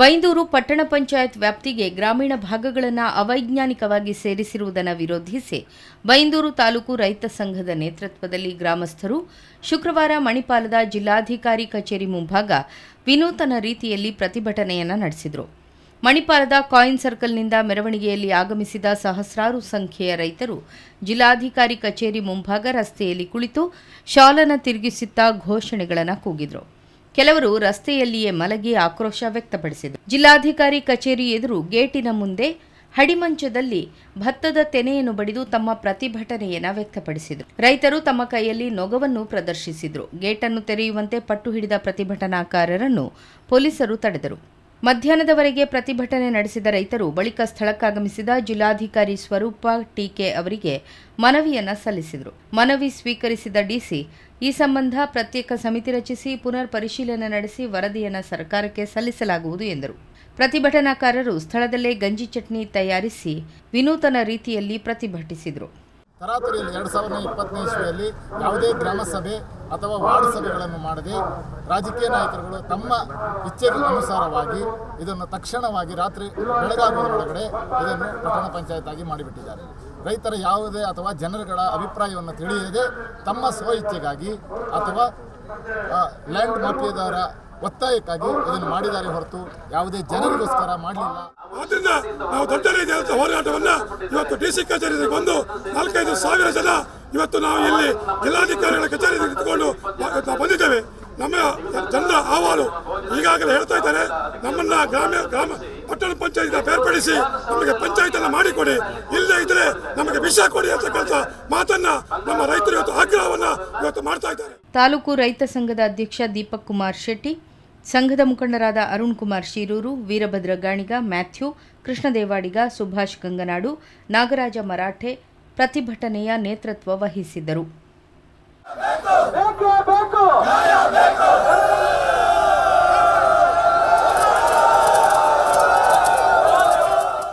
ಬೈಂದೂರು ಪಟ್ಟಣ ಪಂಚಾಯತ್ ವ್ಯಾಪ್ತಿಗೆ ಗ್ರಾಮೀಣ ಭಾಗಗಳನ್ನು ಅವೈಜ್ಞಾನಿಕವಾಗಿ ಸೇರಿಸಿರುವುದನ್ನು ವಿರೋಧಿಸಿ ಬೈಂದೂರು ತಾಲೂಕು ರೈತ ಸಂಘದ ನೇತೃತ್ವದಲ್ಲಿ ಗ್ರಾಮಸ್ಥರು ಶುಕ್ರವಾರ ಮಣಿಪಾಲದ ಜಿಲ್ಲಾಧಿಕಾರಿ ಕಚೇರಿ ಮುಂಭಾಗ ವಿನೂತನ ರೀತಿಯಲ್ಲಿ ಪ್ರತಿಭಟನೆಯನ್ನು ನಡೆಸಿದರು. ಮಣಿಪಾಲದ ಕಾಯಿನ್ ಸರ್ಕಲ್ನಿಂದ ಮೆರವಣಿಗೆಯಲ್ಲಿ ಆಗಮಿಸಿದ ಸಹಸ್ರಾರು ಸಂಖ್ಯೆಯ ರೈತರು ಜಿಲ್ಲಾಧಿಕಾರಿ ಕಚೇರಿ ಮುಂಭಾಗ ರಸ್ತೆಯಲ್ಲಿ ಕುಳಿತು ಶಾಲನ ತಿರುಗಿಸುತ್ತಾ ಘೋಷಣೆಗಳನ್ನು ಕೂಗಿದರು. ಕೆಲವರು ರಸ್ತೆಯಲ್ಲಿಯೇ ಮಲಗಿ ಆಕ್ರೋಶ ವ್ಯಕ್ತಪಡಿಸಿದರು. ಜಿಲ್ಲಾಧಿಕಾರಿ ಕಚೇರಿ ಎದುರು ಗೇಟಿನ ಮುಂದೆ ಹಡಿಮಂಚದಲ್ಲಿ ಭತ್ತದ ತೆನೆಯನ್ನು ಬಡಿದು ತಮ್ಮ ಪ್ರತಿಭಟನೆಯನ್ನು ವ್ಯಕ್ತಪಡಿಸಿದರು. ರೈತರು ತಮ್ಮ ಕೈಯಲ್ಲಿ ನೊಗವನ್ನು ಪ್ರದರ್ಶಿಸಿದರು. ಗೇಟನ್ನು ತೆರೆಯುವಂತೆ ಪಟ್ಟು ಹಿಡಿದ ಪ್ರತಿಭಟನಾಕಾರರನ್ನು ಪೊಲೀಸರು ತಡೆದರು. ಮಧ್ಯಾಹ್ನದವರೆಗೆ ಪ್ರತಿಭಟನೆ ನಡೆಸಿದ ರೈತರು ಬಳಿಕ ಸ್ಥಳಕ್ಕಾಗಮಿಸಿದ ಜಿಲ್ಲಾಧಿಕಾರಿ ಸ್ವರೂಪ ಟಿಕೆ ಅವರಿಗೆ ಮನವಿಯನ್ನ ಸಲ್ಲಿಸಿದರು. ಮನವಿ ಸ್ವೀಕರಿಸಿದ ಡಿಸಿ ಈ ಸಂಬಂಧ ಪ್ರತ್ಯೇಕ ಸಮಿತಿ ರಚಿಸಿ ಪುನರ್ ಪರಿಶೀಲನೆ ನಡೆಸಿ ವರದಿಯನ್ನು ಸರ್ಕಾರಕ್ಕೆ ಸಲ್ಲಿಸಲಾಗುವುದು ಎಂದರು. ಪ್ರತಿಭಟನಾಕಾರರು ಸ್ಥಳದಲ್ಲೇ ಗಂಜಿ ಚಟ್ನಿ ತಯಾರಿಸಿ ವಿನೂತನ ರೀತಿಯಲ್ಲಿ ಪ್ರತಿಭಟಿಸಿದರು. ತರಾತುರಿಯಲ್ಲಿ ಎರಡು ಸಾವಿರದ ಇಪ್ಪತ್ತನೇ ಇಸ್ವಿಯಲ್ಲಿ ಯಾವುದೇ ಗ್ರಾಮ ಸಭೆ ಅಥವಾ ವಾರ್ಡ್ ಸಭೆಗಳನ್ನು ಮಾಡದೆ ರಾಜಕೀಯ ನಾಯಕರುಗಳು ತಮ್ಮ ಇಚ್ಛೆಗಳ ಅನುಸಾರವಾಗಿ ಇದನ್ನು ತಕ್ಷಣವಾಗಿ ರಾತ್ರಿ ಬೆಳಗಾಗುವುದರೊಳಗಡೆ ಇದನ್ನು ಪಟ್ಟಣ ಪಂಚಾಯತ್ ಆಗಿ ಮಾಡಿಬಿಟ್ಟಿದ್ದಾರೆ. ರೈತರ ಯಾವುದೇ ಅಥವಾ ಜನರುಗಳ ಅಭಿಪ್ರಾಯವನ್ನು ತಿಳಿಯದೆ ತಮ್ಮ ಸ್ವ ಇಚ್ಛೆಗಾಗಿ ಅಥವಾ ಲ್ಯಾಂಡ್ ಮಾಫಿಯಾದವರ ಒತ್ತಾಯಕ್ಕಾಗಿ ಇದನ್ನು ಮಾಡಿದ್ದಾರೆ ಹೊರತು ಯಾವುದೇ ಜನರಿಗೋಸ್ಕರ ಮಾಡಲಿಲ್ಲ. ಆದ್ರಿಂದ ನಾವು ದೊಡ್ಡ ರೀತಿಯಾದಂಥ ಹೋರಾಟವನ್ನ ಇವತ್ತು ಡಿ ಸಿ ಕಚೇರಿಗೆ ಬಂದು ನಾಲ್ಕೈದು ಸಾವಿರ ಜನ ಇವತ್ತು ನಾವು ಇಲ್ಲಿ ಜಿಲ್ಲಾಧಿಕಾರಿಗಳ ಕಚೇರಿಗೆ ನಿಂತುಕೊಂಡು ಬಂದಿದ್ದೇವೆ. ನಮ್ಮ ಜನರ ಅಹವಾಲು ಈಗಾಗಲೇ ಹೇಳ್ತಾ ಇದ್ದಾರೆ, ನಮ್ಮನ್ನ ಗ್ರಾಮ ಗ್ರಾಮ ಪಟ್ಟಣ ಪಂಚಾಯತ್ ಬೇರ್ಪಡಿಸಿ ನಮಗೆ ಪಂಚಾಯತ್ ಅನ್ನ ಮಾಡಿಕೊಡಿ. ಇಲ್ಲದೇ ಇದ್ರೆ ನಮಗೆ ವಿಷ ಕೊಡಿ ಅಂತಕ್ಕಂಥ ಮಾತನ್ನ ನಮ್ಮ ರೈತರು ಇವತ್ತು ಆಗ್ರಹವನ್ನ ಇವತ್ತು ಮಾಡ್ತಾ ಇದ್ದಾರೆ. ತಾಲೂಕು ರೈತ ಸಂಘದ ಅಧ್ಯಕ್ಷ ದೀಪಕ್ ಕುಮಾರ್ ಶೆಟ್ಟಿ, ಸಂಘದ ಮುಖಂಡರಾದ ಅರುಣ್ ಕುಮಾರ್ ಶೀರೂರು, ವೀರಭದ್ರ ಗಾಣಿಗ ಮ್ಯಾಥ್ಯೂ ಕೃಷ್ಣದೇವಾಡಿಗ ಸುಭಾಷ್ ಗಂಗನಾಡು, ನಾಗರಾಜ ಮರಾಠೆ ಪ್ರತಿಭಟನೆಯ ನೇತೃತ್ವ ವಹಿಸಿದ್ದರು.